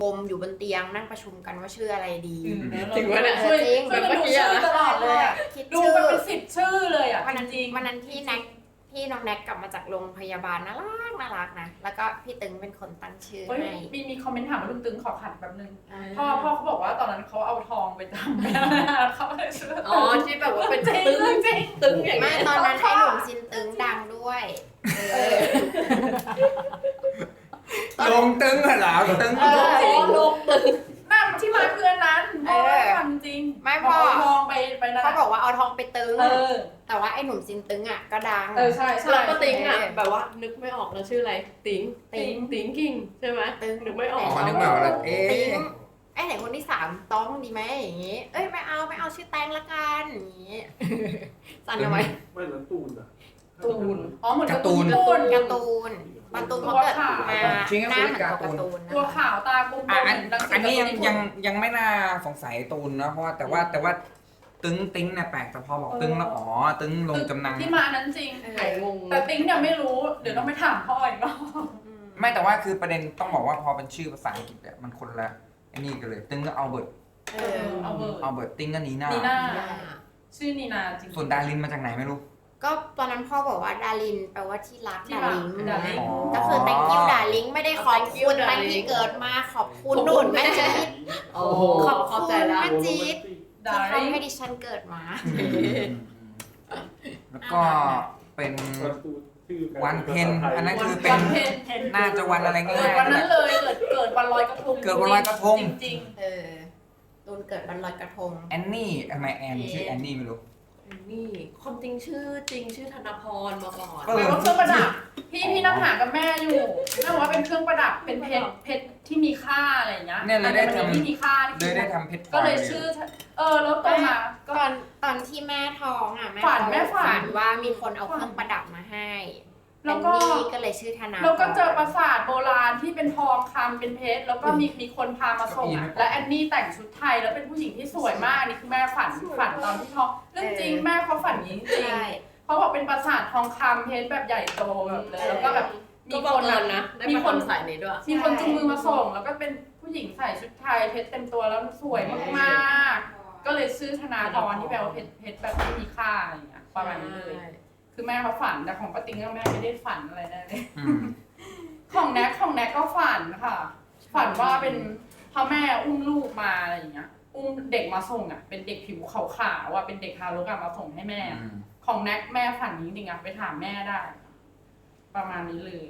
งมอยู่บนเตียงนั่งประชุมกันว่าชื่ออะไรดีถึงว่าเนี่ยเออจริงเหมือนเมื่อกี้อะตลอดเลยอะคิดดูชื่อมันเป็นสิบชื่อเลยอะวันนั้นจริงวันนั้นที่แน็กที่น้องแน็กกลับมาจากโรงพยาบาลน่ารักน่ารักนะ แล้วก็พี่ตึงเป็นคนตั้งชื่อเฮ้ยให้มีมีคอมเมนต์ถามว่าลุงตึงขอขัดแป๊บนึงอ่าพ่อพ่อเขาบอกว่าตอนนั้นเขาเอาทองไปทำแม่เขาเลยชื่ออ๋อที่แบบว่าเป็นจริงตึ้งจริงตึ้งอย่างไม่นี้ตอนนั้นไอ้หนุ่มซินตึงดังด้วยเออ ลงตึงเหรอตึงเออขอลงตึ้งนั่นที่มาคืออันนั้นพ่อเออทำจริงไม่พ่อเาทองไปไปนั่นเขาบอกว่าเอาทองไปตึง เออ แต่ว่าไอ้หนุ่มซินตึงอะก็ดัง เออ ใช่ใช่ แล้วก็ติ้งอะแบบว่านึกไม่ออกแล้วชื่ออะไรติ้งติ๊ง ติ้งกิ่งใช่ไหมตึงนึกไม่ออ๋อกอนึกไม่ออกเลยเอ๊ติ๊งะไอ้ไหนคนที่สามต้องดีไหมอย่างงี้ เอ้ยไม่เอาไม่เอาชื่อแตงละกันอย่างงี้สั่นเอาไว้ไม่แล้วตูนอะตูน อ๋อเหมือนการ์ตูนญี่ปุ่นการ์ตูน การ์ตูนเขาเกิดมาหน้าเหมือนการ์ตัวตูนการ์ตูนนะตัวขาวตากลมๆอะอันเหมือันนี้ยังยังยังไม่น่าสงสัยตูนนะเพราะว่าแต่ว่าแต่ว่าตึงติ้งเนี่ยแปลกแต่พอบอกตึงแล้วอ๋อตึงลงกำนังที่มานั้นจริงเอหายองงแต่ติ้งเนี่ยไม่รู้ เดี๋ยวต้องไปถามพ่ออีกรอบ อืมไม่แต่ว่าคือประเด็นต้องบอกว่าพอเป็นชื่อภาษาอังกฤษเนี่ยมันคนละไอ้นี่กันเลย ตึงก็เอาเบิร์ตเอเอออเอาเบอร์เอาเบิร์ตติ้งก็นีน่านีน่า ชื่อนีนาจริงส่วนดารินมาจากไหนไม่รู้ ก็ตอนนั้นพ่อบอกว่าดารินแปลว่าที่รักที่ดารัริกงดาริงอ๋อก็คือ thank you darling ไม่ได้ขอบคุณตั้งที่เกิดมาขอบคุณนุ่นแม่จี๊ด โอ้โหขอบคุณ เข้าใจแล้วแม่จี๊ด ดาที่ริงทำให้ดิฉันเกิดมา แล้วก็เป็นชื่อวันเพ็ญอันนั้นคือเป็ วันนเพ็ญน่าจะวันอะไรเกิง่าดยวันๆนั้นเลย เกิดเกิดวันลอยกระทงเกิดวันลอยกระทง จริงเออตูนเกิดวันลอยกระทง แอนนี่ทำไมแอนชื่อแอนนี่ไม่รู้ นี่ความจริงชื่อจริงชื่อธนพรมาก่อนก็ๆเป็นเครื่องประดับ พี่พี่นั่งหากับแม่อยู่แม่บอกว่าเป็นเครื่องประดับเป็นเพชรเพชรที่มีค่าอะไรอย่างเงี้ยเนี่ยเลยได้อันทำที่มีค่าที่เลยได้ทำเพชรพลก็อยเลยไปชื่อ เออแล้วโตมาก็ ตอนตอนที่แม่ท้องอะแม่ฝันท้องแม่ฝัน ว่ามีคนเอาเครื่องประดับมาให้ แล้วก็แอนนี่ก็เลยชื่อธนาแล้วก็เจอปราสาทโบราณที่เป็นทองคำเป็นเพชรแล้วก็มีมีคนพามาส่งอะและแอนนี่แต่งชุดไทยแล้วเป็นผู้หญิงที่สวยมากนี่คือแม่ฝันฝันตอนที่ท้องเรื่องจริงแม่เขาฝันอย่างนี้จริงใช่ เขาบอกเป็นปราสาททองคำเพชรแบบใหญ่โตแบบเลยแล้วก็แบบมีก็คบังนเอิอะญนะได้มีมาคน ทำสายนี้ด้วย มีคนจูงมือมาส่ง แล้วก็เป็นผู้หญิงใส่ชุดไทยเพชรเต็มตัวแล้วสวยมากๆ ก็เลยชื่อธนาพรที่แปลว่าเพชรเพชรแบบไม่มีค่าอะไรอย่างเงี้ยประมาณนี้เลย คือแม่เขาฝันแต่ของป้าติ๊งกับแม่ไม่ได้ฝันอะไรแน่เลย อืมของแน็กของแน็กก็ฝันค่ะ ฝันว่าเป็นพ่อแม่อุ้มลูกมาอะไรอย่างเงี้ย อุ้มเด็กมาส่งอะ เป็นเด็กผิวขาวๆอะเป็นเด็กทารกอะมาส่งให้แม่ อืมของแน็กแม่ฝันนี้จริงๆอะไปถามแม่ได้ ประมาณนี้เลย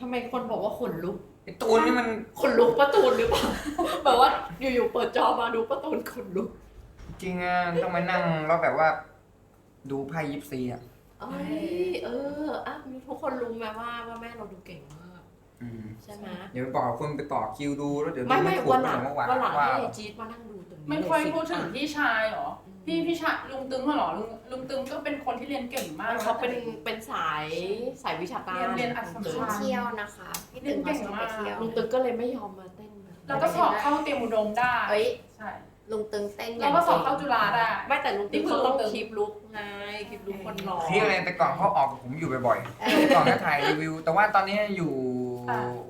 ทำไมคนบอกว่าขนลุกไอตูนนี่มันขนลุกประตูนหรือเปล่า แบบว่าอยู่ๆเปิดจอมาดูประตูนขนลุกจริงอะต้องมานั่งแล้วแบบว่า ดูไพ่ยิปซีอะ เอ้ยเอออะมีทุกคนรู้ไหมว่าว่าแม่เราดูเก่งมากอืมใช่ไหมเดี๋ยวบอกคนไปต่อคิวดูแล้วเดี๋ยวดูไม่ไม่ถูกวันหลังเมื่อวานวันหลังว่าให้ไอ้จี๊ดมานั่งดูตรงนี้ไม่ค่อยเลสิพูดถึงพี่ชายเหรออืมพี่พี่ชายลุงตึงเหรอลุงลุงตึงก็เป็นคนที่เรียนเก่งมาก เขาเป็นเป็นสายสายวิชาการเรียนเรียนอักษรชอบเที่ยวนะคะพี่ตึงเขาชอบไปเที่ยว ลุงตึกก็เลยไม่ยอมมาเต้นนะแล้วก็สอบเข้าเตรียมอุดมได้เอ้ย ใช่ ลุงตึงเต้นอแล้ย่าวงก็สอบเก่งเข้าจุฬาได้ ไม่แต่ลุงตึกเขาต้องคลิปลุกไงคลิปลุกคนหล่อที่อะไรแต่ก่อนเขาออกกับผมอยู่บ่อยเอๆอแต่ก่อนก็ถ่ายรีวิว แต่ว่าตอนนี้อยู่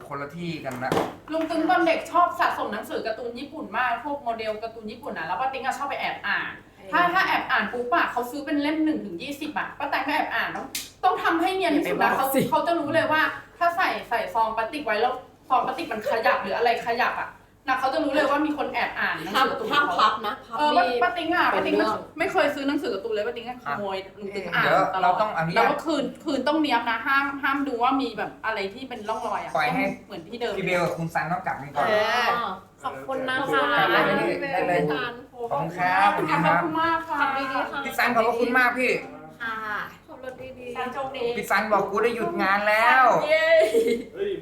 คนละที่กันละลุงตึงตอนเด็กชอบสะสมหนังสือการ์ตูนญี่ปุ่นมาก พวกโมเดลการ์ตูนญี่ปุ่นอะ แล้วป้าติ๊งอะชอบไปแอบอ่าน ถ้าถ้าแอบอ่านปุ๊บอะเขาซื้อเป็นเล่มหนึ่งถึงยี่สิบอะป้าแตงก็แอบอ่านต้องต้องทำให้เนียนที่สุดนะเขาเขาจะรู้เลยว่า ถ้าใส่ใส่ซองพลาสติกไว้แล้วซองพลาสติกมันขยับหรืออะไรขยับอะ นะเขาจะรู้เลยว่ามีคนแอบอ่านหนังห้ามสือการ์ตูนห้ามเขาพับนะพับเออนี่ ป้าติ๊งอะป้าติ๊งเป็นเรื่อง ไม่เคยซื้อหนังสือการ์ตูนเลยป้าติ๊งก็ขโมยลุงตึงอ่านเดี๋ยวตลเราอดต้องอนุแล้วญาตก็คืนคืนต้องเนี้ยบนะห้ามห้ามดูว่ามีแบบอะไรที่เป็นร่องรอยอะปล่อยให้ เหมือนที่เดิม พี่เบลกับคุณซันต้องกลับกันก่อน เออขอบคุณนะคะได้เลย ได้เลยทานขอบคุณครับขอบคุณมากค่ะทำดีๆค่ะพี่ซันขอบพระคุณมากพี่ ค่ะขับรถดีสันโชคดี พี่ซันบอกกูได้หยุดงานแล้วๆเย้ เฮ้ยเ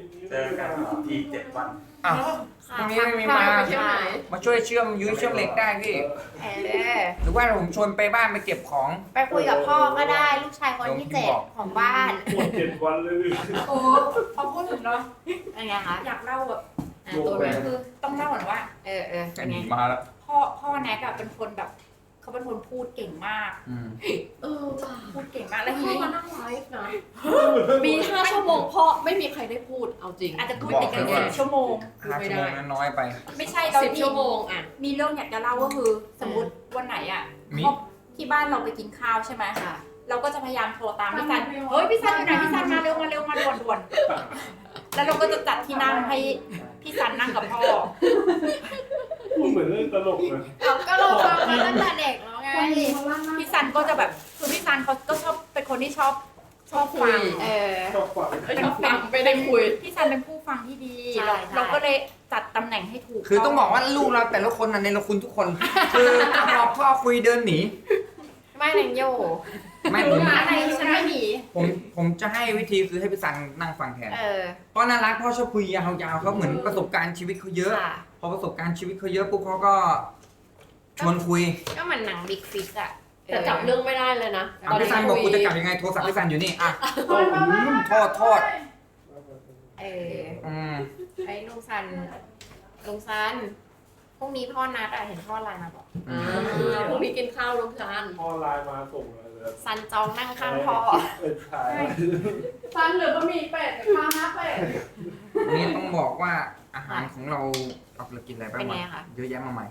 จอกัน อีกทีเจ็ดวัน อ้าวค่ะพรุ่งนี้ไม่มีพักมาผ่อนไปเที่ยวไหนมาช่วยเชื่อมยุ้ยเชื่อมเหล็กได้พี่ เออหรือว่าผมชวนไปบ้านไปเก็บของ ไปคุยกับพ่อก็ได้ลูกชายคนที่เจ็ดของบ้านหมดเจ็ดวันเลย โอ้พอพูดถึงเนาะเป็นไงคะอยากเล่าแบบอะตัวนี้คือต้องเล่าก่อนว่า เออเออเป็นไง มาแล้ว พ่อพ่อแน็กอะเป็นคนแบบ เขเขาเป็นคนพูดเก่งมาก อืมเออว่ะพูดเก่งมากแล้วทีพ่อนี้มานั่งไลฟ์นะมีห้าชั่วโมงพ่อไม่มีใครได้พูดเอาจริงอาจจะพูดติดกันสิบชั่วโมง ห้าชั่วโมงนั้นน้อยไป ไม่ใช่เราสิบที่ชั่วโมงอะ มีเรื่องอยากจะเล่าก็คือ สมมติวันไหนอะมีครอบที่บ้านเราไปกินข้าวใช่ไหมค่ะ เราก็จะพยายามโทรตามพี่ซันเฮ้ยพี่ซันอยู่ไหนพี่ซันมาเร็วมาเร็วมาด่วนด่วนแล้วเราก็จะจัดที่นั่งให้พี่ซันนั่งกับพ่อ พูดเหมือนเรื่องตลกเลยเราก็เราฟังมาตั้งแต่เด็กแล้วไงพี่ซันก็จะแบบคือพี่ซันเขาก็ชอบเป็นคนที่ชอบชอบฟังคุยเออชอบฟังไม่ได้ฟังไม่ได้คุยพี่ซันเป็นผู้ฟังที่ดีใช่เราใช่เราก็เลยจัดตำแหน่งให้ถูกคือต้องบอกว่าลูกเราแต่ละคนน่ะในละคุณทุกคน คือถ้าพอพ่อคุยเดินหนีไม่นังโยไม่ผมอะไรฉันไม่หนีผมผมจะให้วิธีคือให้พี่สันนั่งฟังแทนเออเพราะน่ารักพ่อชอบคุยยาวๆเขาเหมือนประสบการณ์ชีวิตเขาเยอะค่ะ พอประสบการณ์ชีวิตเขาเยอะปุ๊บเขาก็ชวนคุยก็เหมือนหนังบิ๊กฟิชอะแต่จับเรื่องไม่ได้เลยนะอะพี่สันบอกกูจะกลับยังไงโทรศัพท์พี่สันอยู่นี่อะโอ้ยโทษโทษเอออืมไอ้ลุงซันลุงซันพรุ่งนี้พ่อนัดอะเห็นพ่อไลน์มาบอกอ่าพรุ่งนี้กินข้าวร่วมกันพ่อไลน์มาส่งเลยเลยซันจองนั่งข้างพ่อเป็นชาย ซันเหลือบะหมี่เป็ดกับข้าวหน้าเป็ด วันนี้ต้องบอกว่า อาหารของเราเอาเรากินอะไรบ้างเป็นวะไงคะ เยอะแยะมากมาย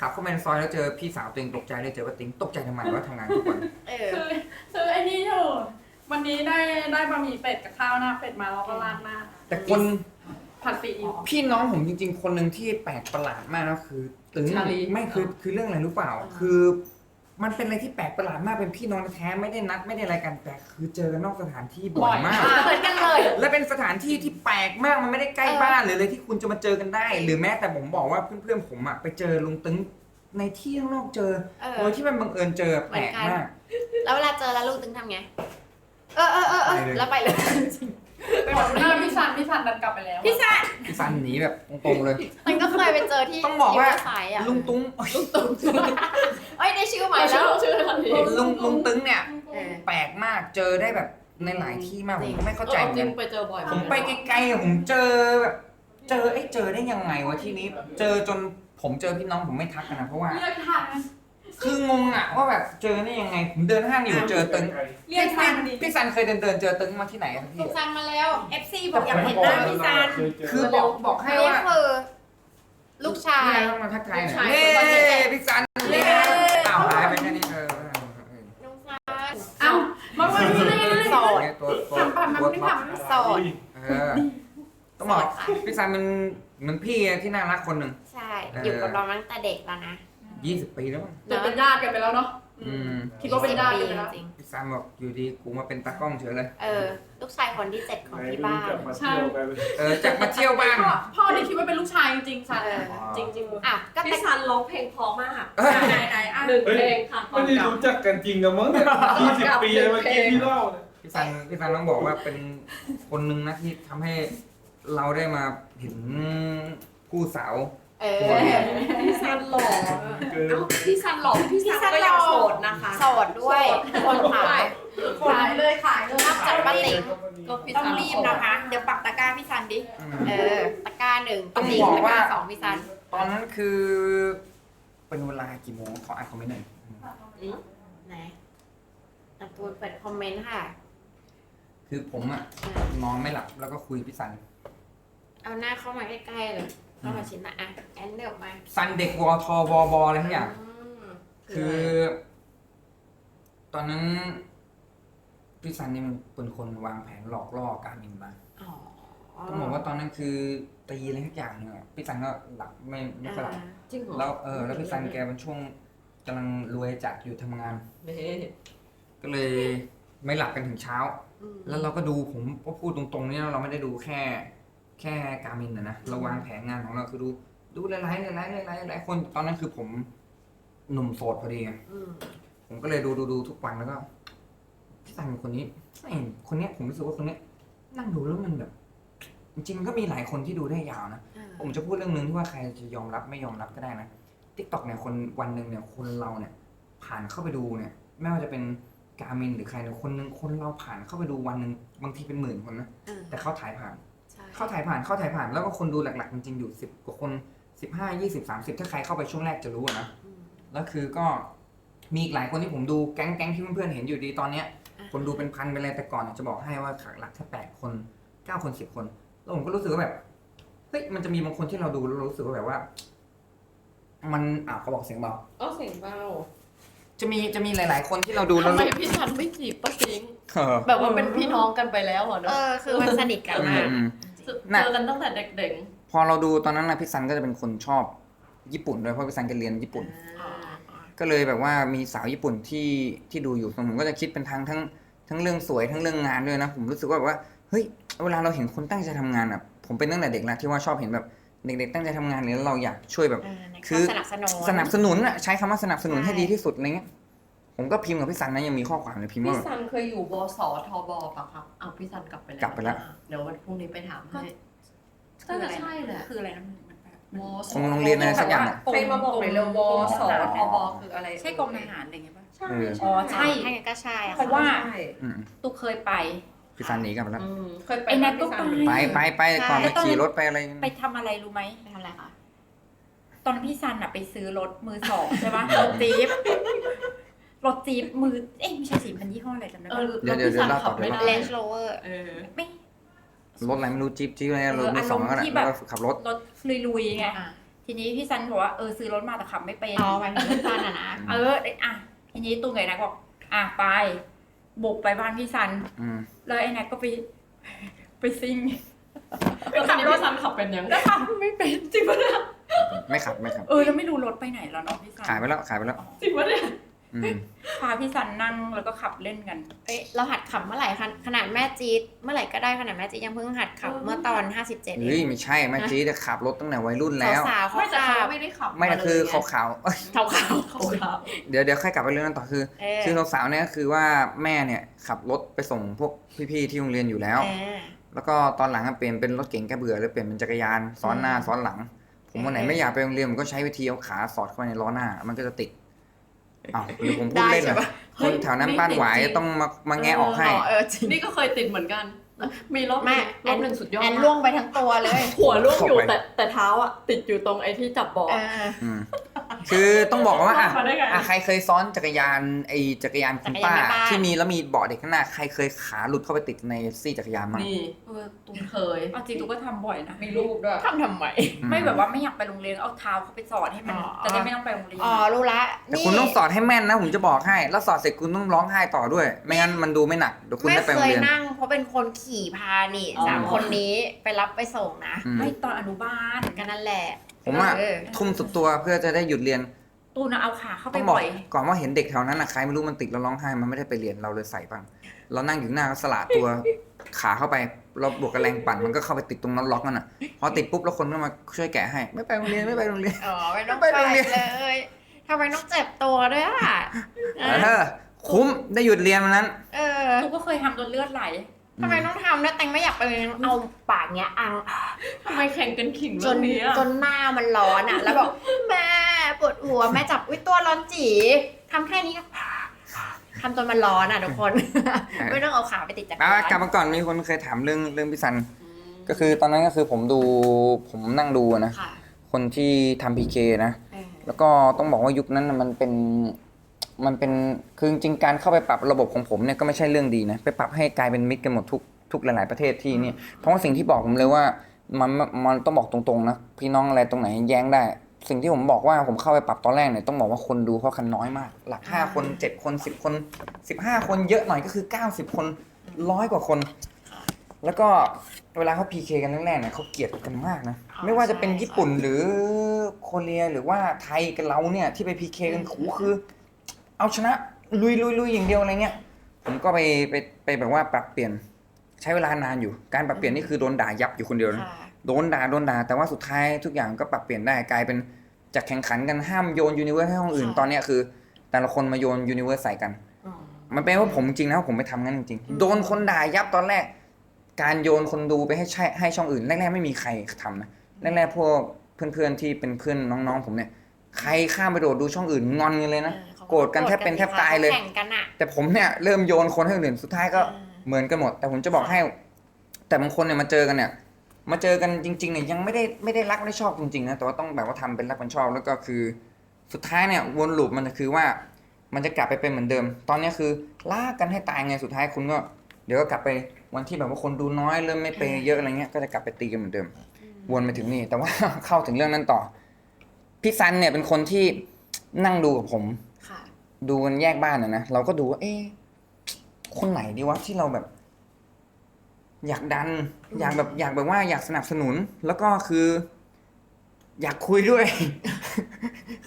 ขับเข้ามาในซอยแล้วเจอพี่สาวตัวเองตกใจเลยเจอว่าติ๊งตกใจทำไมว่าทำงานทุกวันเออ คือคือไอ้นี่อยู่วันนี้ได้ได้บะหมี่เป็ดกับข้าวหน้าเป็ดมาแล้วก็ราดหน้า แต่คนผัดซีอิ๊ว พี่น้องผมจริง ๆ คนหนึ่งที่แปลกประหลาดมากนะคือ ตึงชาลี ไม่คือคือเรื่องอะไรรู้เปล่า คือ มันเป็นอะไรที่แปลกประหลาดมากเป็นพี่น้องแท้ๆไม่ได้นัดไม่ได้อะไรกันแต่คือเจอกันนอกสถานที่บ่อยมาก เหมือนกันเลย และเป็นสถานที่ที่แปลกมากมันไม่ได้ใกล้เออบ้านเลยเลยที่คุณจะมาเจอกันได้ หรือแม้แต่ผมบอกว่าเพื่อนๆผมอะไปเจอลุงตึงในที่ข้างนอกเจอเออ โดยที่มันบังเอิญเจอแปลกมาก แล้วเวลาเจอแล้วลูกตึงทำไง เออเออเออเออไปเลย แล้วไปเลย เป็นแบบหน้าพี่ซันพี่ซันดันกลับไปแล้วพี่ซันพี่ซันหนีแบบตรงๆเลย มันก็เคยไปเจอที่ต้องบอกว่า สายอะลุงตุ้งเอ้ยได้ชื่อใหม่ชื่แล้อวชื่อทันทีลุงลุงตึงเนี่ย เออ แปลกมากเจอได้แบบในหลายที่มากผมก็ไม่เข้าใจเออเหมือนจริกังนไปเจอบ่อยผมไปไกลๆอะผมเจอแบบเจอไอ้ยเจอได้ยังไงวะที่นี้ เจอจนผมเจอพี่น้องผมไม่ทักกันนะเพราะว่าเรียกทัน คืองงอะว่าแบบเจอได้ยังไงผมเดินห้างอยู่เจอตึงเรียกทันดิพี่ซันเคยเดินเดินๆเจอตึงมาที่ไหนครับพี่ลุงซันมาแล้ว FC บอกอยากเห็นหน้าพี่ซันคือบอกบอกให้นี่ว่าคือลูกชายพี่ต้องมาทักทายหน่อยเน่พี่ซันเน่อ้าวหายไปแค่นี้เออเออเออลุงซันเอ้ามาวันนี้เลยโสดเนี่ยตัวตัวถามผ่านมาตัวไม่ท็อปถามโสดเออต้องบอกโสดค่ะพี่ซันมันเหมือนพี่ที่น่ารักคนหนึ่ง ใช่ อยู่กับเรามาตั้งแต่เด็กแล้วนะ ยี่สิบปีแล้วมั้งจะเป็นญาติกันไปแล้วเนาะอืมคิดว่าเป็นญาติปีกันไปแล้วจริงพี่ซันบอกอยู่ดีกูมาเป็นตากล้องเฉยเลย ๆเออ ลูกชายคนที่เจ็ดของที่บ้านมาเที่ยวกันเออจากมาเที่ยวบ้านพ่อพ่อนี่คิดว่าเป็นลูกชายจริงๆซันเออจริงๆอะก็พี่แต่ซันร้องเพลงเพราะมากเออ ไหนไหนอะหนึ่งเพลงค่ะไม่ได้รู้จักกันจริงกันมั้งเนี่ยยี่สิบปีเมื่อกี้ที่เล่าเนี่ยพี่ซันพี่ซันต้องบอกว่าเป็นคนหนึ่งนะที่ทำให้เราได้มาเห็นผู้สาว เออ พี่ซันหล่อเกินเอ้าพี่ซันหล่อพี่ซันก็ยังโสดนะคะโสดด้วยคนขายขายเลยขายเลยนอกจากป้าติ๋งก็พี่ต้องซันรีบนะคะ เดี๋ยวปักตะกร้าพี่ซันดิอืมเออ ตะกร้าหนึ่งต้องป้ติ๋บอกตะกร้ว่าสองพี่ซัน ตอนนั้นคือ เป็นเวลากี่โมงขออ่านคอมเมนต์หน่อยไหนอะตัวเปิดคอมเมนต์ค่ะ คือผมอะนอนไม่หลับแล้วก็คุยพี่ซันเอาหน้าเข้ามาใกล้ๆเลย เข้ามาชิดนะอะแอนเดิมมาซันเด็กวอทวอบออะไรทุกอย่าง มคือ ตอนนั้นพี่ซันนี่มันเป็นคนวางแผนหลอกล่อการมินมา อ๋อต้องบอกว่าตอนนั้นคือตีอะไรทุกอย่างเนี่ยพี่ซันก็หลับไม่ไม่ค่อยหลับอ่าจริงเหรอแล้วเออแล้วพี่ซันแกเป็นช่วงกำลังรวยจัดอยู่ทำงาน เฮ้ยก็เลยไม่หลับกันถึงเช้า อืมแล้วเราก็ดูผมก็พูดตรงๆเนี่ยเราไม่ได้ดูแค่ แค่การมินนะนะเราวางแผนงานของเราคือดูดูหลายๆหลายๆหลายๆหลายๆคนตอนนั้นคือผมหนุ่มโสดพอดีไงอืมผมก็เลยดูดูดูทุกวันแล้วก็พี่ซันคนนี้ไอ้คนเนี้ยผมรู้สึกว่าคนเนี้ย นั่งดูแล้วมันแบบ จริงๆมันก็มีหลายคนที่ดูได้ยาวนะ อ่าผมจะพูดเรื่องหนึงที่ว่าใครจะยอมรับไม่ยอมรับก็ได้นะทิกตอกเนี่ยคนวันหนึ่งเนี่ยคนเราเนี่ย ผ่านเข้าไปดูเนี่ย ไม่ว่าจะเป็นการมินหรือใครเนี่ยคนหนึ่งคนเราผ่านเข้าไปดูวันหนึ่งบางทีเป็นหมื่นคนนะอ่าแต่เขาถ่ายผ่านใช่ เข้าถ่ายผ่านเข้าถ่ายผ่าน แล้วก็คนดูหลักๆจริงๆอยู่สิบกว่าคนสิบห้ายี่สิบสามสิบถ้าใครเข้าไปช่วงแรกจะรู้อะนะอืมแล้วคือก็มีอีกหลายคนที่ผมดูแก๊งแก๊งที่เพื่อนๆเห็นอยู่ดีตอนเนี้ย คนดูเป็นพันเป็นอะไรแต่ก่อนเนี่ยจะบอกให้ว่าขาหลักแค่แปดคนเก้าคนสิบคน แล้วผมก็รู้สึกว่าแบบเฮ้ยมันจะมีบางคนที่เราดูแล้วรู้สึกว่าแบบว่า มันอ่าเขาบอกเสียงเบาอ๋อเสียงเบาจะมีจะมีหลาย ๆ คนที่เราดูแล้วทำไมรู้พี่ซันไม่จีบป้าซิงเออแบบว่าเป็นพี่น้องกันไปแล้วเหรอเอเนาะอคือมันสนิทกันอืมามกอืม เจอกันตั้งแต่เด็กพอเราดูตอนนั้นนะพี่ซันก็จะเป็นคนชอบญี่ปุ่นด้วยเพราะพี่ซันก็เรียนญี่ปุ่นก็เลยแบบว่ามีสาวญี่ปุ่นที่ที่ดูอยู่ผมก็จะคิดเป็นทางทั้งทั้งเรื่องสวยทั้งเรื่องงานด้วยนะ ผมรู้สึกว่าแบบว่าเฮ้ยเวลาเราเห็นคนตั้งใจทำงานอะผมเป็นตั้งแต่เด็กแล้วที่ว่าชอบเห็นแบบเด็กๆตั้งใจทำงานแล้วเราอยากช่วยแบบ คืคืออสนับสนุน สนับสนุนอะใช้คำว่าสนับสนุนใช่ให้ดีที่สุดอะไรเงี้ย ผมก็พิมพ์กับพี่ซันนะยังมีข้อความเลยพิมพ์พี่ว่าซันเคยอยู่บสทบปะครับเอาพี่ซันกลับไปแล้วกลับไปแล้ว เดี๋ยววันพรุ่งนี้ไปถามให้คือน่าอะไรจะใช่แหละคืออะไรนะมันแบบวสคงโรงเรียนอะไรสักอย่างอะ ใครมาบอกหน่อยเร็ววสทบคืออะไรใช่กองทหารอะไรอย่างเงี้ยป่ะ ใช่เอออ๋อใช่ให้ก็ใช่อะเพราะว่า ใช่อืมตูเคยไป พี่ซันหนีกลับไปแล้ว อืมเคยไปไอ้แน็กก็พี่ซัไป ไปไปไปก่อนไปขี่รถไปอะไร ไปทำอะไรรู้ไหม ไปทำอะไรคะ ตอนนนพี่ซันอะไปซื้อรถมือสองใช่ปะรถจี๊ป รถจี๊ปมือ เอ๊ะไม่ใช่สิมันยี่ห้ออะไรจำได้เอปะอเดี๋ยวเดี๋ยวเดี๋ยวเล่าต่อไม่เดี๋ยวได้เลนส์โรเวอร์ เออ ไม่ รถอะไรไม่รู้จิ๊บจิ๊บอะไรรถเออมือสองอารมณ์ก็แหละที่แล้วแบก็บขับรถ รถลุยๆไงทีนี้พี่ซันบอกว่าเออซื้อรถมาแต่ขับไม่เป็นอ๋อหมายถึงพี่ซันอะนะ เอออะทีนี้ตูไงนะบอกอะไป บุกไปบ้านพี่ซัน อืม แล้วไอ้แน็กก็ไป ไปซิ่ง แล้วตอนนี้พี่ซันขับเป็นยังแล้วขับไม่เป็นจริงปะเนี่ยไม่ขับไม่ขับ เออแล้วไม่รู้รถไปไหนแล้วเนาะพี่ซันขายไปแล้วขายไปแล้ว จริงปะเนี่ยอืม พาพี่ซันนั่งแล้วก็ขับเล่นกัน เอ้ยเราหัดขับเมื่อไหร่คะขนาดแม่จี๊ดเมื่อไหร่ก็ได้ขนาดแม่จี๊ดยังเพิ่งหัดขับเมื่อตอน57เอเฮ้ยง ไม่ใช่แม่จีจะขับรถตั้งแต่วัยรุ่นแล้ว สาวๆเขาไม่แต่ขัเขาบไม่ได้ขับไม่แต่คือขาวขาวๆเอ้ยขาวขาวเขาขับเดี๋ยวเดี๋ยวค่อยกลับไปเรื่องนั้นต่อคือ เออคือสาวๆเนี่ยก็คือว่าแม่เนี่ยขับรถไปส่งพวกพี่ๆที่โรงเรียนอยู่แล้ว เออ แล้วก็ตอนหลังอะเปลี่ยนเป็นรถเก๋งแก้เบื่อแล้วเปลี่ยนเป็นจักรยานซ้อนหน้าอืมซ้อนหลัง ผมวันไหนเออ ไม่อยากไปโรงเรียนผมก็ใช้วิธีเอาขาสอดเข้าไปในล้อหน้า มันก็จะติด อ้าวหรือผมพูดได้เล่นใช่เหรอปะคนแถวนั้นบ้านหวายต้องมามาแงะออกให้ เออจริงนี่ก็เคยติดเหมือนกัน มีรอบไม่รอบหนึ่งสุดยอดแอนมากล่วงไปทั้งตัวเลย หัวล่วงอยู่เข้าไปแต่แต่เท้าอะติดอยู่ตรงไอ้ที่จับเบาะเอออืม คือต้องบอกว่าอะมาได้ไงอะใครเคยซ้อนจักรยานไอ้จักรยานคุณป้า จักรยานแม่บ้าน ที่มีแล้วมีเบาะเด็กข้างหน้าใครเคยขาหลุดเข้าไปติดในซี่จักรยานมั้งนี่เออตูเคยเอาจริงตูก็ทำบ่อยนะมีรูปด้วย ทำทำไม อืไม่แบบว่าไม่อยากไปโรงเรียนเอาเท้าเขาไปสอดให้มันอ๋อ จะได้ไม่ต้องไปโรงเรียนอ๋อรู้ละแต่คุณต้องสอดให้แม่นนะผมจะบอกให้ แล้วสอดเสร็จคุณต้องร้องไห้ต่อด้วย ไม่งั้นมันดูไม่หนักเดี๋ยวคุณไม่ได้ไปเคโรงยเรียน นั่ง เพราะเป็นคนขี่พานี่อ๋อ สามคนนี้ไปรับไปส่งนะ อืม ไม่ตอนอนุบาล กันนั่นแหละ ผมอะเออ ทุ่มสุดตัวเพื่อจะได้หยุดเรียนตูนะเอาขาเข้าไปต้องบอกบ่อย ก่อนว่าเห็นเด็กแถวนั้นอะใครไม่รู้มันติดแล้วร้องไห้มันไม่ได้ไปเรียนเราเลยใส่บ้างเรานั่งอยู่หน้าก็สละตัว ขาเข้าไปเราบวกกับแรงปั่นมันก็เข้าไปติดตรงนั้นล็อกนั่นอะพอติดปุ๊บแล้วคนก็มาช่วยแกะให้ ไม่ไปโรงเรียนไม่ไปโรงเรียน อ๋อไม่ต้องไปไปโรงเรียน เลยทำไมต้องเจ็บตัวด้วยอะเออคุ้มได้หยุดเรียนวันนั้น เออ ตูก็เคยทำจนเลือดไหล ทำไมต้องทำด้วยแตงไม่อยากไปโรงเรียนเอาปากเนี้ยอังทำไมแข่งกันขิงจเรื่อนงนี้อะจนหน้ามันร้อนอะ แล้วบอกแม่ปวดหัวแม่จับอุ้ยตัวร้อนจีทำแค่นี้ก็ทำจนมันร้อนอะทุกคน ไม่ต้องเอาขาไปติดจักรอะยานกลับมาก่อนมีคนเคยถามเรื่องเรื่องพี่ซัน ก็คือตอนนั้นก็คือผมดูผมนั่งดูอะนะ ค่ะคนที่ทำพีเคนะ เออแล้วก็ต้องบอกว่ายุคนั้นน่ะมันเป็น มันเป็นคือจริงๆการเข้าไปปรับระบบของผมเนี่ยก็ไม่ใช่เรื่องดีนะไปปรับให้กลายเป็นมิตรกันหมดทุกทุกหลายๆประเทศที่นี่เพราะว่าสิ่งที่บอกผมเลยว่ามันมันต้องบอกตรงๆนะพี่น้องอะไรตรงไหนแย้งได้ สิ่งที่ผมบอกว่าผมเข้าไปปรับตอนแรกเนี่ยต้องบอกว่าคนดูเขาคันน้อยมาก หลักห้าคนเจ็ดคนสิบคนสิบห้าคนเยอะหน่อยก็คือเก้าสิบคนร้อยกว่าคน แล้วก็เวลาเขาพีเคกันแรกๆเนี่ยเขาเกลียดกันมากนะอ๋อไม่ว่าจะเป็นใช่ญี่ปุ่นหรือโคเรียหรือว่าไทยกับเราเนี่ยที่ไปพีเคกันขู่คือ เอาชนะลุยลุยลุยอย่างเดียวอะไรเงี้ยผมก็ไปไปไปแบบว่าปรับเปลี่ยนใช้เวลานานอยู่ การปรับเปลี่ยนนี่คือโดนด่ายับอยู่คนเดียวนะค่ะโดนด่าโดนด่าแต่ว่าสุดท้ายทุกอย่างก็ปรับเปลี่ยนได้กลายเป็นจากแข่งขันกันห้ามโยนยูนิเวอร์สให้ห้องอื่นค่ะ ตอนเนี้ยคือ แต่ละคนมาโยนยูนิเวอร์สใส่กัน อืม มันเป็นว่าผมจริงนะผมไปทำงั้นจริงๆโดนคนด่ายับตอนแรก การโยนคนดูไปให้ใช่ให้ช่องอื่นแรกๆไม่มีใครทำนะแรกๆพวกเพื่อนๆที่เป็นเพื่อนน้องๆ ผมเนี่ย ใครข้ามไปโดดดูช่องอื่นงอนกันเลยนะ เออเขา โกรธกันแทบเป็นแทบตายเลย แข่งกันอะแต่ผมเนี่ยเริ่มโยนคนให้คนอื่นสุดท้ายก็เออเหมือนกันหมด แต่ผมจะบอกให้ แต่บางคนเนี่ยมาเจอกันเนี่ย มาเจอกันจริงๆเนี่ยยังไม่ได้ไม่ได้รักไม่ได้ชอบจริงๆนะแต่ว่าต้องแบบว่าทำเป็นรักเป็นชอบแล้วก็คือ สุดท้ายเนี่ยวนลูปมันจะคือว่า มันจะกลับไปเป็นเหมือนเดิม ตอนเนี้ยคือลากกันให้ตายไงสุดท้ายคุณก็ เดี๋ยวก็กลับไปวันที่แบบว่าคนดูน้อยเริ่มไม่เปย์เยอะอะไรเงี้ยก็จะกลับไปตีกันเหมือนเดิม วนไปถึงนี่แต่ว่าเข้าถึงเรื่องนั้นต่อพี่ซันเนี่ยเป็นคนที่นั่งดูกับผมค่ะ ดูกันแยกบ้านอะนะเราก็ดูว่าเอ๊ะคนไหนดีวะที่เราแบบ อยากดัน อยากแบบอยากแบบว่าอยากสนับสนุน แล้วก็คือ อยากคุยด้วย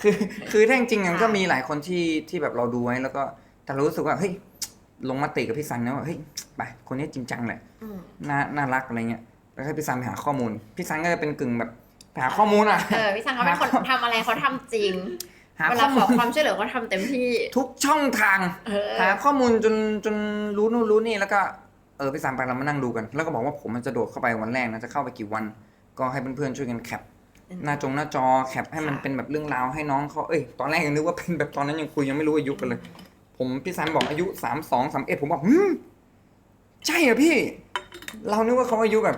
คือคือแท้จริงๆมันก็มีหลายคนที่ที่แบบเราดูไว้แล้วก็แต่เรารู้สึกว่าเฮ้ยลงมาติกับพี่ซันนะว่าเฮ้ยไปคนนี้จริงจังแหละอืมน่าน่ารักอะไรเงี้ยแล้วให้พี่ซันไปหาข้อมูล พี่ซันก็จะเป็นกึ่งแบบไปหาข้อมูลอะเออพี่ซันเขาเป็นคนทำอะไรเขาทำจริง หาเวข้ลาอขมูอลความช่วยเหลือเขาทำเต็มที่ทุกช่องทางเออหาข้อมูลจนจนรู้นู่นรู้นี่แล้วก็เออพี่ซันไปเรามานั่งดูกัน แล้วก็บอกว่าผมมันจะโดดเข้าไปวันแรกนะจะเข้าไปกี่วัน ก็ให้เพื่อนๆช่วยกันแคปหน้าจงหน้าจอแคปให้มันเป็นแบบเรื่องราวให้น้องเขาเอ้ยตอนแรกยังนึกว่าเป็นแบบตอนนั้นยังคุยยังไม่รู้อายุกันเลย ผมพี่ซันบอกอายุสามสองสามเอ็ดผมบอกหืมใช่เหรอพี่ เรานึกว่าเขาอายุแบบ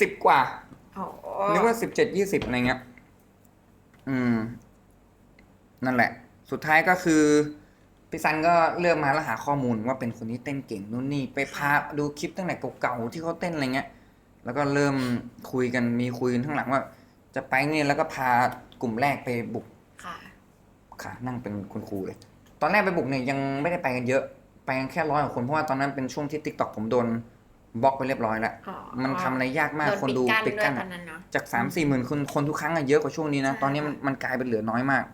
สิบกว่าอ๋อนึกว่าสิบเจ็ดยี่สิบอะไรเงี้ยอืม นั่นแหละ สุดท้ายก็คือพี่ซันก็เลือกมาแล้วหาข้อมูลว่าเป็นคนที่เต้นเก่งนู่นนี่ไปพาดูคลิปตั้งแต่เก่าๆที่เขาเต้นอะไรเงี้ย แล้วก็เริ่มคุยกันมีคุยกันข้างหลังว่า จะไปเนี่ยแล้วก็พากลุ่มแรกไปบุกค่ะค่ะ นั่งเป็นคุณครูเลย ตอนแรกไปบุกเนี่ยยังไม่ได้ไปกันเยอะ ไปกันแค่ร้อยกว่าคนเพราะว่าตอนนั้นเป็นช่วงที่ t ิ k t o k ผมโดนบล็อกไปเรียบร้อยแล้วอ๋อมันทำอะไรยากมากคนดูโดปิดกั้นด้วยตอะอนนั้นเนาะจากสามสี่หมื่นคนคนทุกครั้งอะเยอะกว่าช่วงนี้นะใช่ตอนนี้มันค่ะมันกลายเป็นเหลือน้อยมาก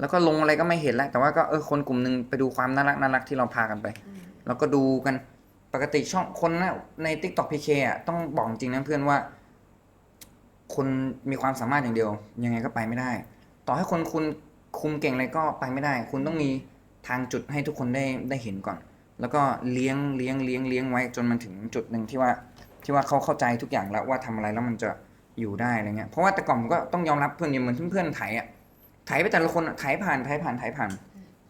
แล้วก็ลงอะไรก็ไม่เห็นแล้ว แต่ว่าก็เออคนกลุ่มหนึ่งไปดูความน่ารักน่ารักที่เราพากันไปอืมแล้วก็ดูกันปกติช่องคนนะใน t ิ k t o k PK อะต้องบอกจริงนะเพื่อนว่า คนมีความสามารถอย่างเดียว ยังไงก็ไปไม่ได้ ต่อให้คนคุณคุมเก่งอะไรก็ไปไม่ได้ คุณต้องมีทางจุดให้ทุกคนได้ได้เห็นก่อน แล้วก็เลี้ยงเลี้ยงเลี้ยงเลี้ยงไว้จนมันถึงจุดหนึ่งที่ว่าที่ว่าเขาเข้าใจทุกอย่างแล้วว่าทำอะไรแล้วมันจะอยู่ได้อะไรเงี้ยเพราะว่าแต่ก่อนผมก็ต้องยอมรับเพื่อนอย่างเหมือนเพื่อนๆไถอะ ไถไปแต่ละคนอะไถผ่านไถผ่านไถผ่าน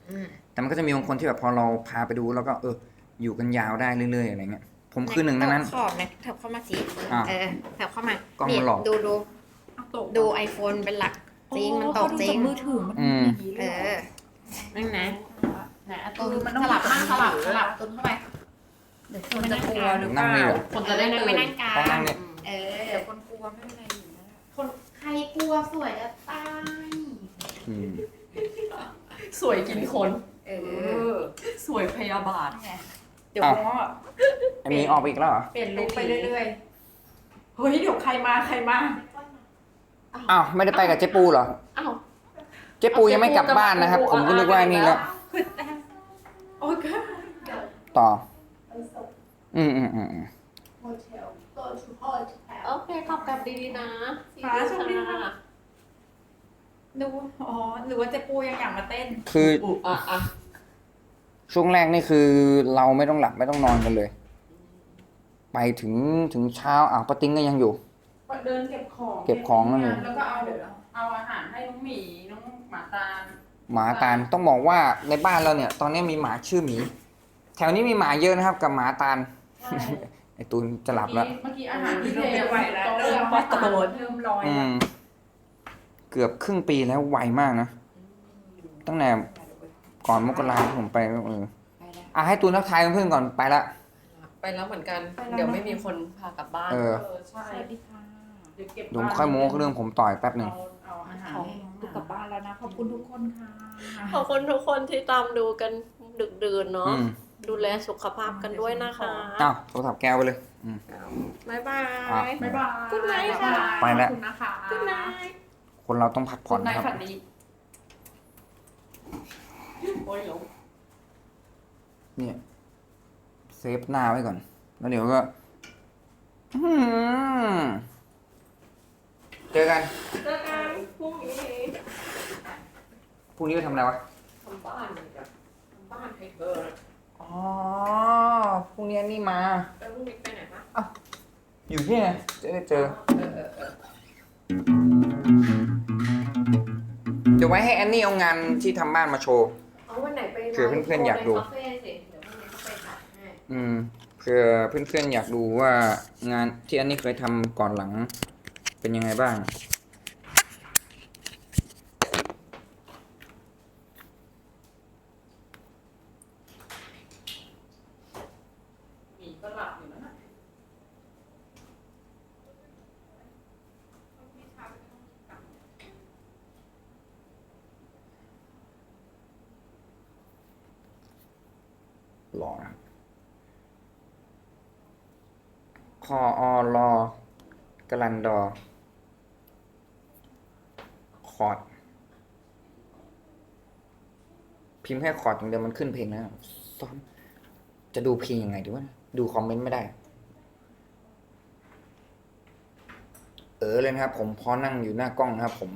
อืมแต่มันก็จะมีบางคนที่แบบพอเราพาไปดูแล้วก็เออ อยู่กันยาวได้เรื่อยๆอะไรเงี้ย ผมคือหนึ่งในนั้น ขอบนะเถิบเข้ามาสิอะเออเถิบเข้ามากล้องนี่มันหลอก ดูดูเอาตกดู iPhone เป็นหลักจริงมันตกจริง มือถือมันอืมเออนั่นนะไหนอะเอตูอนมันต้องสลับมั่งสลับสลับตุนเข้าไปเดี๋ยวคนจะกลัวหรือเปนั่งล่านี่เหรอคนจะได้นั่งตื่ไปนนั่งกลาต้องนั่งงเนี่ย เออ เดี๋ยวคนกลัวไม่เป็นไรอยู่นะคนใครกลัวสวยจะตาย อืมสวยกินคนเอเอออสวยพยาบาทเดี๋ยวอ้าวพ่ออันนี้ออกไปอีกแล้วเหรอ เปลี่ยนลุคไปเรื่อยๆ เฮ้ย เดี๋ยวใครมาใครมา อ้าว ไม่ได้ไปกับเจ๊ปูเหรอ อ้าว เจ๊ปูยังไม่กลับบ้านนะครับ ผมก็นึกว่านี่แล้ว โอ้ยก็ต่อ อืมอืมอืมอืมโอเคขับกลับดีๆนะฟ้าโชคดีค่ะ ดูอ๋อหรือว่าเจ๊ปูยังอยากมาเต้นคืออุอะอะช่วงแรกนี่คือเราไม่ต้องหลับไม่ต้องนอนกันเลย ไปถึงถึงเช้าอะปะติ้งก็ยังอยู่ เดินเก็บของเก็บของนั่นเองแล้วก็เอาเอาอาหารให้น้องหมีน้องหมาตาลหมาตาลต้องบอกว่าในบ้านเราเนี่ย ตอนนี้มีหมาชื่อหมี แถวนี้มีหมาเยอะนะครับ กับหมาตาลไอตูนจะหลับแล้วเมื่อกี้อาหารที่เทไม่ไหวแล้วโต๊ะเริ่มปลาโตนเริ่มลอยอืแล้วม เกือบครึ่งปีแล้วไวมากนะ ตั้งแต่ก่อนมกราที่ผมไปเอออะให้ตูนทักทายเพื่อนๆก่อนไปละ ไปแล้วเหมือนกันเดี๋ยวไม่มีคนพากลับบ้านเออเออ ใช่สวัสดีค่ะเดี๋ยวเก็บเดี๋ยวผมค่อยโม้เรื่องผมต่อยแป๊บหนึ่ง เอาเอาอาหารของลูกกลับบ้านแล้วนะ ขอบคุณทุกคนค่ะขอบคุณทุกคนที่ตามดูกันดึกดื่นเนาะ อืมดูแลสุขภาพกันด้วยนะคะ อ้าวโทรศัพท์แก้วไปเลย อืม บ๊ายบาอะยบ๊ายบาย Good night ค่ะ ไปแล้ว ขอบคุณนะคะ Good night คนเราต้องพักผ่คุอนณนายครับ ฝันดีโอ้ยหลงเนี่ยเซฟหน้าไว้ก่อน แล้วเดี๋ยวก็อืมเจอกันเจอกันพรุ่งนี้พรุ่งนี้ไปทำอะไรวะ ทำบ้านเลยจ้ะทำบ้านให้เธออ๋อพรุ่งนี้อันนี่มา แล้วพรุ่งนี้ไปไหนคะอยู่ที่ไหนจะได้เจอ เออเออเออ เดี๋ยวไว้ให้แอนนี่เอางานที่ทำบ้านมาโชว์ เอาวันไหนไปเผื่อเพื่อนๆอยากดูในคาเฟ่สิเดี๋ยวพรุ่งนี้เขาไปถ่ายให้อืมเผื่อเพื่อนๆอยากดูว่างานที่อันนี้เคยทำก่อนหลังเป็นยังไงบ้าง อ รอนะครับคออรอกลันดอ คอร์ด พิมพ์แค่คอร์ดอย่างเดียวมันขึ้นเพลงแล้วซ้อมจะดูเพลงยังไงดีวะดูคอมเมนต์ไม่ได้ เออเลยนะครับ ผมพอนั่งอยู่หน้ากล้องนะครับ ผม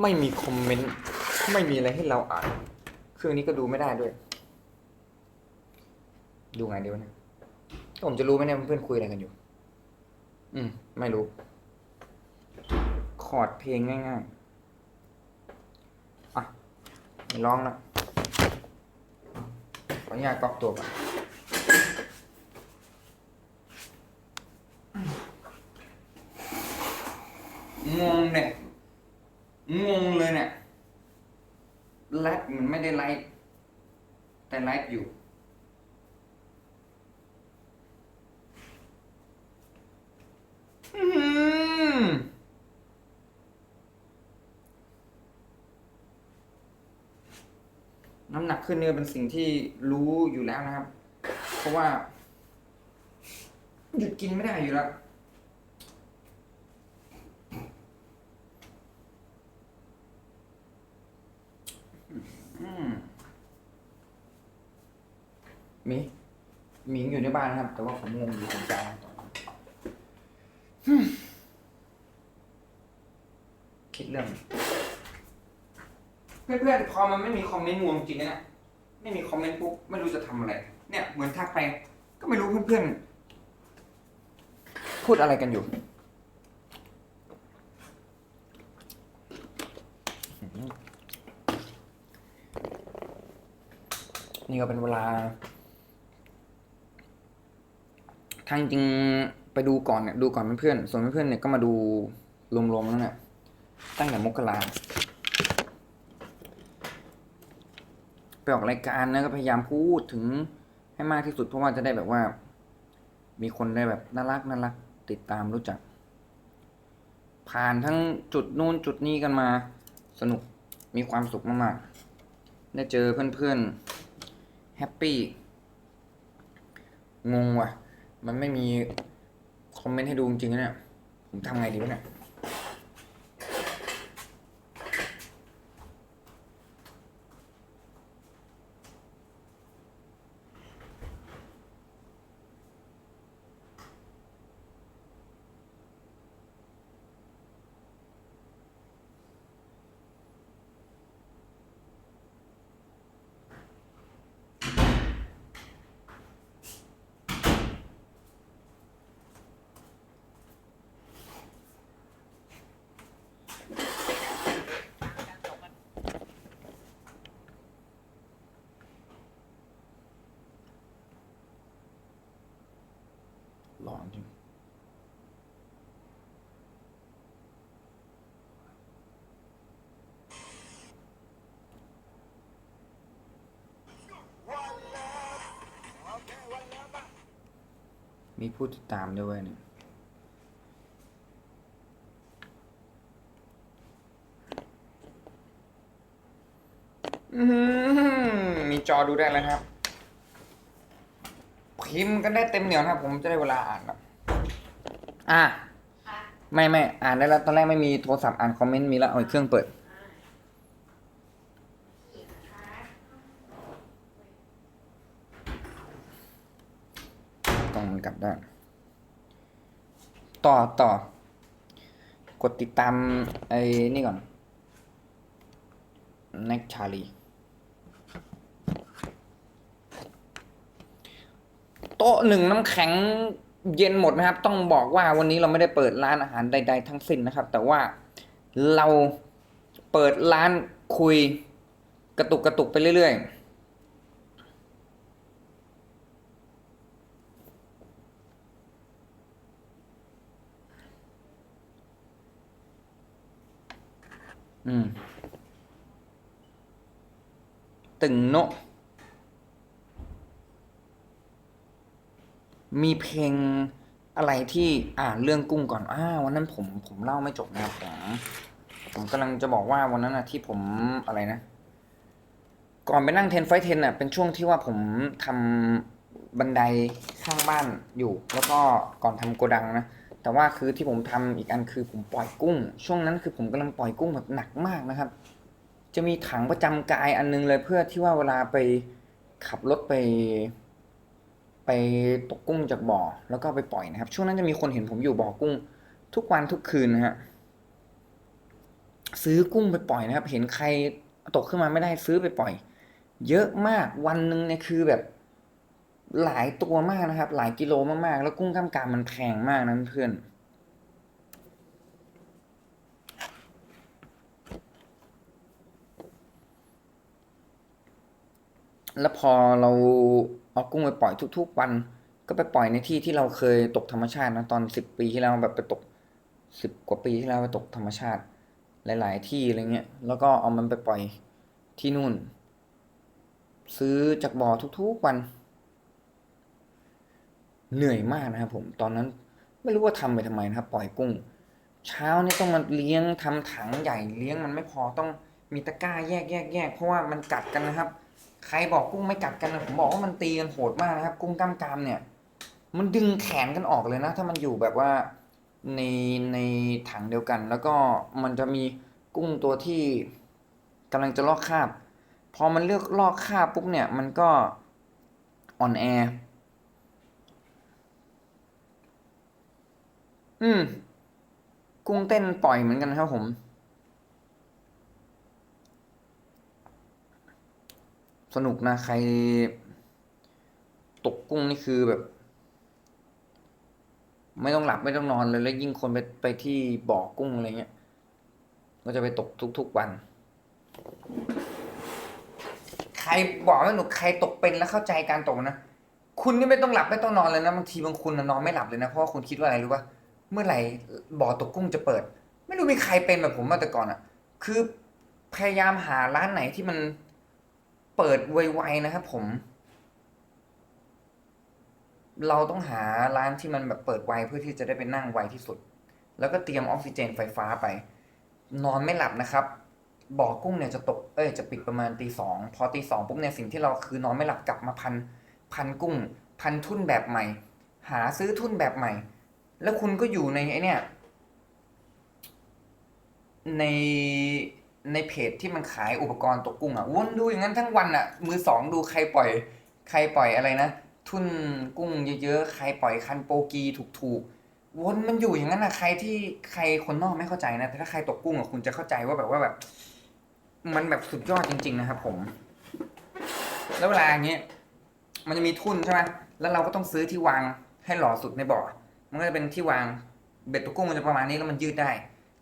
ไม่มีคอมเมนต์ไม่มีอะไรให้เราอ่านเครื่องนี้ก็ดูไม่ได้ด้วย ดูไงเดียวะเนี่ยผมจะรู้ไหมเนี่ยเพื่อนคุยอะไรกันอยู่ อืม ไม่รู้ คอร์ดเพลงง่ายๆ ไม่ร้องนะขออนุญาตก๊อกตัวก่อนงงเนี่ยงงเลยเนี่ยไลฟ์มันไม่ได้ไลฟ์แต่ไลฟ์อยู่ อืมน้ำหนัก ขึ้นเนี่ยเป็นสิ่งที่รู้อยู่แล้วนะครับ เพราะว่า หยุดกินไม่ได้อยู่แล้วมมีหมิงอยู่ในบ้านนะครับ แต่ว่าผมงงอยู่ตรงกลางคิดเรื่อง เพื่อนๆพอมันไม่มีคอมเมนต์งงจริงนะ ไม่มีคอมเมนต์ปุ๊บไม่รู้จะทำอะไร เนี่ยเหมือนทักไปก็ไม่รู้เพื่อนๆ พูดอะไรกันอยู่ นี่ก็เป็นเวลา ทางจริงไปดูก่อนเนี่ยดูก่อนเพื่อนๆส่วนเพื่อนๆเนี่ยก็มาดูรวมๆแล้วเนี่ยตั้งแต่มกรา ไปออกรายการนะก็พยายามพูดถึงให้มากที่สุดเพราะว่าจะได้แบบว่า มีคนได้แบบน่ารักน่ารักติดตามรู้จัก ผ่านทั้งจุดนู้นจุดนี้กันมาสนุกมีความสุขมากๆ ได้เจอเพื่อนๆแฮปปี้งงว่ะ มันไม่มีคอมเมนต์ให้ดูจริงๆนะเนี่ยผมทำไงดีวะเนี่ย มีผู้ติดตามด้วยเวยเนี่ยอื้อหือมีจอดูได้แล้วนะครับ พิมพ์กันได้เต็มเหนียวนะครับ ผมจะได้เวลาอ่านแล้วอะ ไม่ไม่อ่านได้แล้ว ตอนแรกไม่มีโทรศัพท์อ่านคอมเมนต์มีแล้วเอาอีกเครื่องเปิด ต้อง มันกลับด้าน ต่อต่อ กดติดตามไอ้นี่ก่อน next Charlie โต๊ะหนึ่งน้ำแข็งเย็นหมดนะครับ ต้องบอกว่าวันนี้เราไม่ได้เปิดร้านอาหารใด ๆ ทั้งสิ้นนะครับ แต่ว่าเราเปิดร้านคุยกระตุกกระตุกไปเรื่อย ๆ อืม ตึงโนมีเพลงอะไรที่อ่านเรื่องกุ้งก่อนอ่าวันนั้นผมผมเล่าไม่จบนะครับผมผมกำลังจะบอกว่าวันนั้นนะที่ผมอะไรนะ ก่อนไปนั่งเทนไฟเทนอะเป็นช่วงที่ว่าผมทำบันไดข้างบ้านอยู่ แล้วก็ก่อนทำโกดังนะ แต่ว่าคือที่ผมทำอีกอันคือผมปล่อยกุ้ง ช่วงนั้นคือผมกำลังปล่อยกุ้งแบบหนักมากนะครับ จะมีถังประจำกายอันนึงเลยเพื่อที่ว่าเวลาไปขับรถไป ไปตกกุ้งจากบ่อ แล้วก็ไปปล่อยนะครับ ช่วงนั้นจะมีคนเห็นผมอยู่บ่อกุ้ง ทุกวันทุกคืนนะฮะซื้อกุ้งไปปล่อยนะครับ เห็นใครตกขึ้นมาไม่ได้ซื้อไปปล่อย เยอะมากวันหนึ่งเนี่ยคือแบบ หลายตัวมากนะครับ หลายกิโลมากๆ แล้วกุ้งกล้ามกรามมันแพงมากนะเพื่อนแล้วพอเราเอากุ้งไปปล่อยทุก ๆ วัน ก็ไปปล่อยในที่ที่เราเคยตกธรรมชาตินะตอนสิบปีที่แล้วแบบไปตกสิบกว่าปีที่แล้วไปตกธรรมชาติ หลาย ๆ ที่อะไรเงี้ยแล้วก็เอามันไปปล่อยที่นู่น ซื้อจากบ่อทุก ๆ วัน เหนื่อยมากนะครับผมตอนนั้นไม่รู้ว่าทำไปทำไมนะครับ ปล่อยกุ้ง เช้านี่ต้องมาเลี้ยงทำถังใหญ่เลี้ยงมันไม่พอต้องมีตะกร้าแยกแยกแยกเพราะว่ามันกัดกันนะครับ ใครบอกกุ้งไม่กัดกันนะผมบอกว่ามันตีกันโหดมากนะครับ กุ้งกล้ามกรามเนี่ย มันดึงแขนกันออกเลยนะ ถ้ามันอยู่แบบว่าในในถังเดียวกัน แล้วก็มันจะมีกุ้งตัวที่กำลังจะลอกคราบ พอมันเลือกลอกคราบปุ๊บเนี่ย มันก็อ่อนแอ อืม กุ้งเต้นปล่อยเหมือนกันครับผม สนุกนะใคร ตกกุ้งนี่คือแบบ ไม่ต้องหลับไม่ต้องนอนเลย แล้วยิ่งคนไปไปที่บ่อกุ้งอะไรเงี้ย ก็จะไปตกทุกๆวัน ใครบอกไม่หนุกใครตกเป็นแล้วเข้าใจการตกนะคุณนี่ไม่ต้องหลับไม่ต้องนอนเลยนะบางทีบางคุณน่ะนอนไม่หลับเลยนะเพราะว่าคุณคิดว่าอะไรรู้ป่ะ เมื่อไหร่บ่อตกกุ้งจะเปิด ไม่รู้มีใครเป็นแบบผมมาแต่ก่อนอะ่ะ คือพยายามหาร้านไหนที่มันเปิดไวๆนะครับผม เราต้องหาร้านที่มันแบบเปิดไวเพื่อที่จะได้ไปนั่งไวที่สุด แล้วก็เตรียมออกซิเจนไฟฟ้าไป นอนไม่หลับนะครับบ่อกุ้งเนี่ยจะตก เอ้ย จะปิดประมาณตีสอง พอตีสองปุ๊บเนี่ยสิ่งที่เราคือนอนไม่หลับกลับมาพัน พันกุ้ง พันทุ่นแบบใหม่ หาซื้อทุ่นแบบใหม่ แล้วคุณก็อยู่ในไอเนี่ย ในในเพจที่มันขายอุปกรณ์ตกกุ้งอะวนดูอย่างนั้นทั้งวันอะ มือสองดูใครปล่อย ใครปล่อยอะไรนะทุนกุ้งเยอะๆใครปล่อยคันโปกีถูกๆวนมันอยู่อย่างนั้นนะใครที่ใครคนนอกไม่เข้าใจนะแต่ถ้าใครตกกุ้งอะคุณจะเข้าใจว่าแบบว่าแบบ มันแบบสุดยอดจริง ๆ นะครับผม แล้วเวลาอย่างเงี้ยมันจะมีทุนใช่ไหมแล้วเราก็ต้องซื้อที่วางให้หล่อสุดในบ่อ มันก็จะเป็นที่วางเบ็ดตกกุ้งมันจะประมาณนี้แล้วมันยืดได้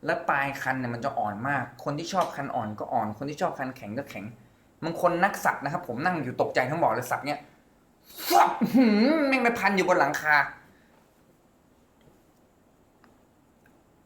แล้วปลายคันเนี่ยมันจะอ่อนมาก คนที่ชอบคันอ่อนก็อ่อน คนที่ชอบคันแข็งก็แข็งบางคนนักสัตว์นะครับ ผมนั่งอยู่ตกใจทั้งบ่อเลยสัตว์เนี่ยฟับหืมแม่งไปพันอยู่บนหลังคา